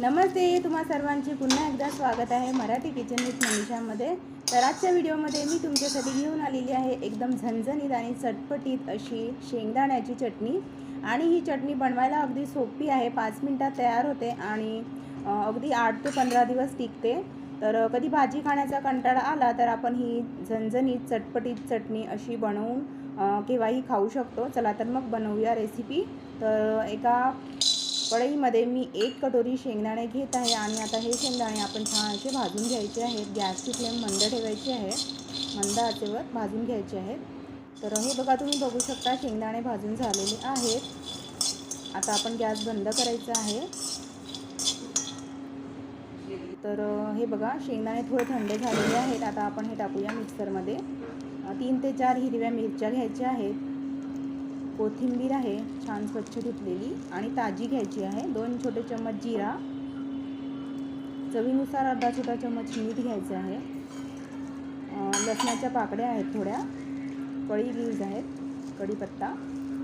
नमस्ते तुम्हा सर्वांचे पुन्हा एकदा स्वागत आहे मराठी किचन विथ मनीषामध्ये तर आजच्या व्हिडिओमध्ये मी तुमच्यासाठी घेऊन आलेली आहे एकदम झणझणीत आणि चटपटीत अशी शेंगदाण्याची चटणी. आणि ही चटणी बनवायला अगदी सोपी आहे पाच मिनटात तयार होते आणि अगदी आठ ते पंधरा दिवस टिकते. तर कधी भाजी खाण्याचा कंटाळा आला तर आपण ही झणझणीत चटपटीत चटणी अशी बनवून केव्हाही खाऊ शकतो. चला तर मग बनवूया रेसिपी तर एका कढईमध्ये मी एक कटोरी शेंगदाणे घेत आहे आणि आता हे शेंगदाणे आपण छान असे भाजून घ्यायचे आहेत. गॅसची फ्लेम मंद ठेवायची आहे. मंद आचेवर भाजून घ्यायचे आहेत. तर हे बघा तुम्ही बघू शकता शेंगदाणे भाजून झालेले आहेत. आता आपण गॅस बंद करायचा आहे. तर हे बघा शेंगदाणे थोडे थंड झालेले आहेत. आता आपण हे टाकूया मिक्सरमध्ये. तीन ते चार हिरव्या मिरच्या घ्यायच्या आहेत. कोथिंबीर आहे छान स्वच्छ धुतलेली आणि ताजी घ्यायची आहे. दोन छोटे चम्मच जिरा. चवीनुसार अर्धा छोटा चम्मच मीठ घ्यायचं आहे. लसणाच्या पाकड्या आहेत थोड्या. कढी लीव्ज आहेत कढीपत्ता.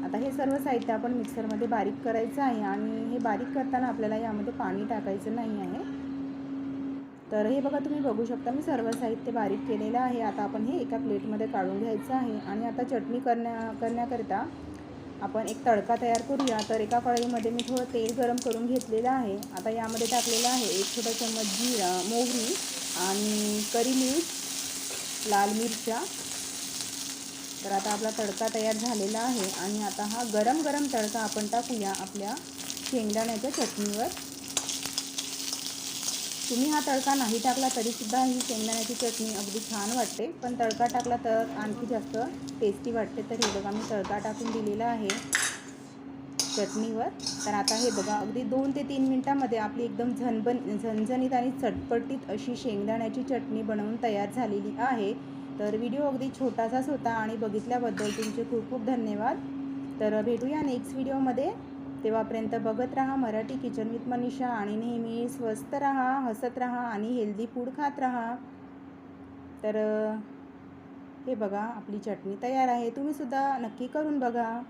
आता हे सर्व साहित्य आपण मिक्सरमध्ये बारीक करायचं आहे आणि हे बारीक करताना आपल्याला यामध्ये पाणी टाकायचं नाही आहे. तर हे बघा तुम्ही बघू शकता मी सर्व साहित्य बारीक केलेलं आहे. आता आपण हे एका प्लेटमध्ये काढून घ्यायचं आहे आणि आता चटणी करण्या करण्याकरिता आपण एक तडका तयार करूया. तर एका कढईमध्ये मी थोडं तेल गरम करून घेतलेलं आहे. आता यामध्ये टाकलेलं आहे एक छोटा चम्मच जिरा मोहरी आणि करी मिर्च लाल मिरच्या. तर आता आपला तडका तयार झालेला आहे आणि आता हा गरम गरम तडका आपण टाकूया आपल्या शेंगदाण्याच्या चटणीवर. तुम्ही हा तडका नाही टाकला तरीसुद्धा ही शेंगदाण्याची चटणी अगदी छान वाटते. पण तडका टाकला तर आणखी जास्त टेस्टी वाटते. तर हे बघा मी तडका टाकून दिलेला आहे चटणीवर. तर आता हे बघा अगदी दोन ते तीन मिनटामध्ये आपली एकदम झनबन झणझणीत आणि चटपटीत अशी शेंगदाण्याची चटणी बनवून तयार झालेली आहे. तर व्हिडिओ अगदी छोटासाच होता आणि बघितल्याबद्दल तुमचे खूप खूप धन्यवाद. तर भेटूया नेक्स्ट व्हिडिओमध्ये तेव्हापर्यंत बघत राहा मराठी किचन विथ मनीषा आणि नेहमी स्वस्त राहा हसत राहा आणि हेल्दी फूड खात राहा. तर हे बघा आपली चटणी तयार आहे. तुम्हीसुद्धा नक्की करून बघा.